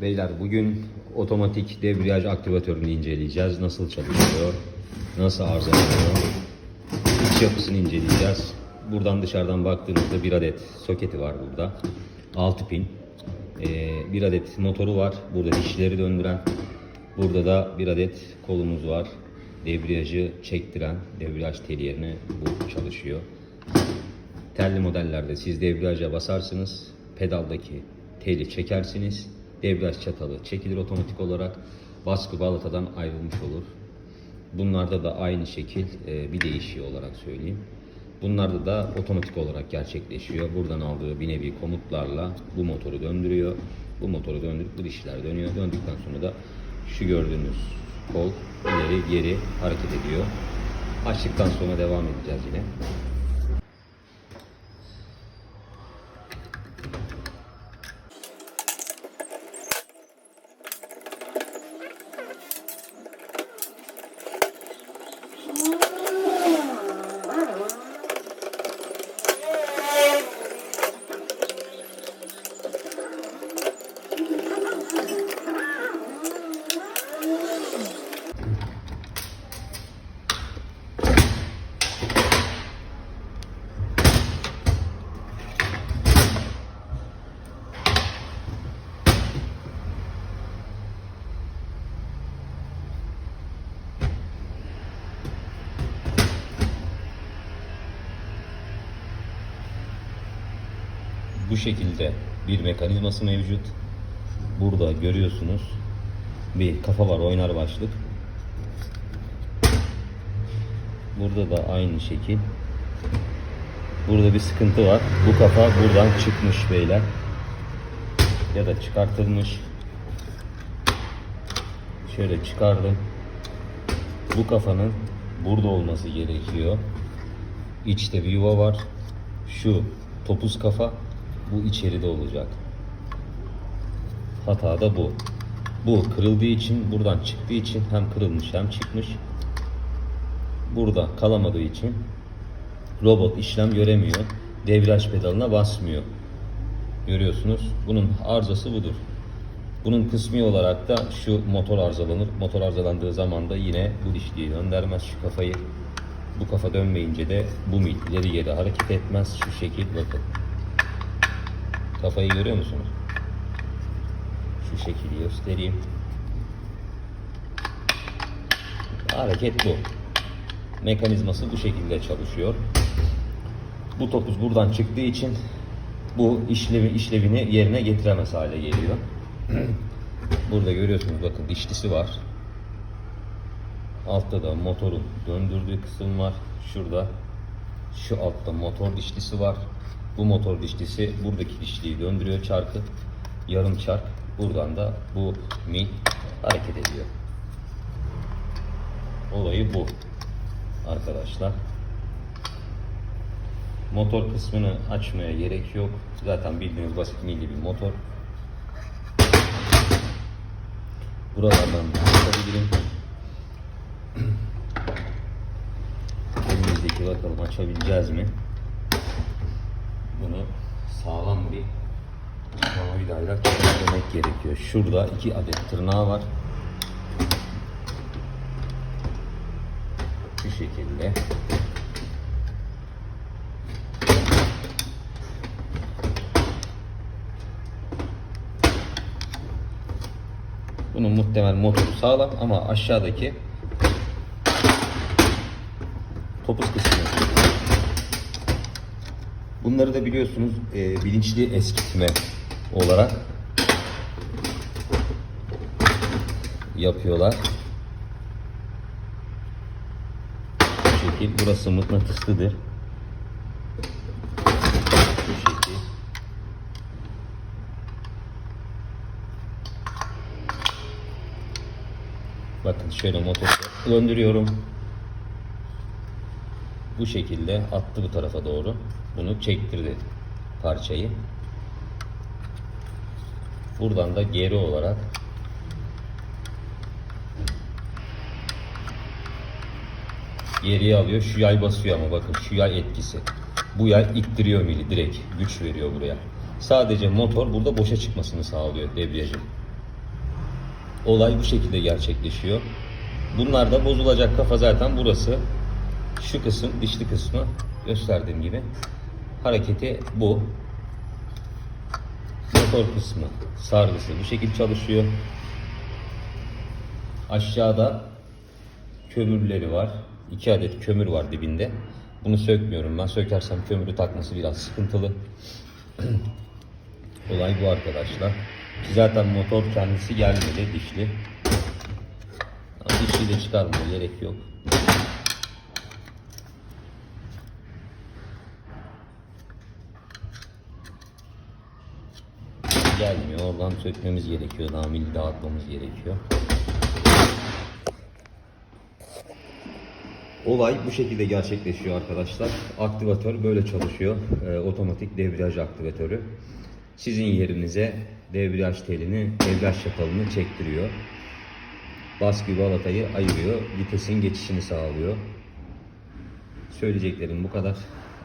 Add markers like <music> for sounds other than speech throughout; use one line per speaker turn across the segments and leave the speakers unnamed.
Beyler bugün otomatik debriyaj aktivatörünü inceleyeceğiz. Nasıl çalışıyor, nasıl arızalanıyor, iç yapısını inceleyeceğiz. Buradan dışarıdan baktığımızda bir adet soketi var burada. 6 pin. Ee, bir adet motoru var. Burada dişleri döndüren. Burada da bir adet kolumuz var. Debriyajı çektiren, debriyaj teli yerine bu çalışıyor. Telli modellerde siz debriyaja basarsınız, pedaldaki teli çekersiniz, debriyaj çatalı çekilir otomatik olarak, baskı balatadan ayrılmış olur. Bunlarda da aynı şekil e, bir değişiyor olarak söyleyeyim. Bunlarda da otomatik olarak gerçekleşiyor. Buradan aldığı bir nevi komutlarla bu motoru döndürüyor. Bu motoru döndürüp bu dişler dönüyor. Döndükten sonra da şu gördüğünüz kol ileri geri hareket ediyor. Açtıktan sonra devam edeceğiz yine. Bu şekilde bir mekanizması mevcut. Burada görüyorsunuz bir kafa var oynar başlık. Burada da aynı şekil. Burada bir sıkıntı var. Bu kafa buradan çıkmış beyler. Ya da çıkartılmış. Şöyle çıkardım. Bu kafanın burada olması gerekiyor. İçte bir yuva var. Şu topuz kafa bu içeride olacak. Hata da bu. Bu kırıldığı için buradan çıktığı için hem kırılmış hem çıkmış. Burada kalamadığı için robot işlem göremiyor. Devraj pedalına basmıyor. Görüyorsunuz. Bunun arızası budur. Bunun kısmi olarak da şu motor arızalanır. Motor arızalandığı zaman da yine bu dişliği döndürmez şu kafayı. Bu kafa dönmeyince de bu mil ileri geri hareket etmez. Şu şekil bakın. Kafayı görüyor musunuz? Şu şekilde göstereyim. Hareket bu. Mekanizması bu şekilde çalışıyor. Bu topuz buradan çıktığı için bu işlevi işlevini yerine getiremez hale geliyor. <clears throat> Burada görüyorsunuz bakın dişlisi var. Altta da motorun döndürdüğü kısım var. Şurada şu altta motor dişlisi var. Bu motor dişlisi buradaki dişliyi döndürüyor çarkı. Yarım çark. Buradan da bu mil hareket ediyor. Olayı bu arkadaşlar. Motor kısmını açmaya gerek yok. Zaten bildiğiniz basit milli bir motor. Buralardan da açabilirim. <clears throat> Elimizdeki bakalım açabileceğiz mi? Sağlam bir tornavidayla kilitlemek gerekiyor. Şurada iki adet tırnağı var. Şu şekilde. Bunun muhtemel motoru sağlam ama aşağıdaki topuz kısmı. Bunları da biliyorsunuz e, bilinçli eskitme olarak yapıyorlar. Bu şekil. Burası mıknatıslıdır. Bakın şöyle motoru döndürüyorum. Bu şekilde attı bu tarafa doğru. Bunu çektirdi parçayı. Buradan da geri olarak geriye alıyor. Şu yay basıyor ama bakın şu yay etkisi. Bu yay ittiriyor mili direkt. Güç veriyor buraya. Sadece motor burada boşa çıkmasını sağlıyor debriyajın. Olay bu şekilde gerçekleşiyor. Bunlarda bozulacak kafa zaten burası. Şu kısım, dişli kısmı gösterdiğim gibi. Hareketi bu. Motor kısmı, sargısı bu şekilde çalışıyor. Aşağıda kömürleri var. 2 adet kömür var dibinde. Bunu sökmüyorum ben. Sökersem kömürü takması biraz sıkıntılı. <clears throat> Olay bu arkadaşlar. Ki Zaten motor kendisi gelmedi dişli. Dişli de çıkarmaya gerek yok. Gelmiyor. Oradan sökmemiz gerekiyor. Daha milli dağıtmamız gerekiyor. Olay bu şekilde gerçekleşiyor arkadaşlar. Aktivatör böyle çalışıyor. Ee, otomatik debriyaj aktivatörü. Sizin yerinize debriyaj telini, debriyaj çatalını çektiriyor. Baskı balatayı ayırıyor. Vitesin geçişini sağlıyor. Söyleyeceklerim bu kadar.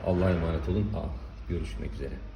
Allah'a emanet olun. Aa, görüşmek üzere.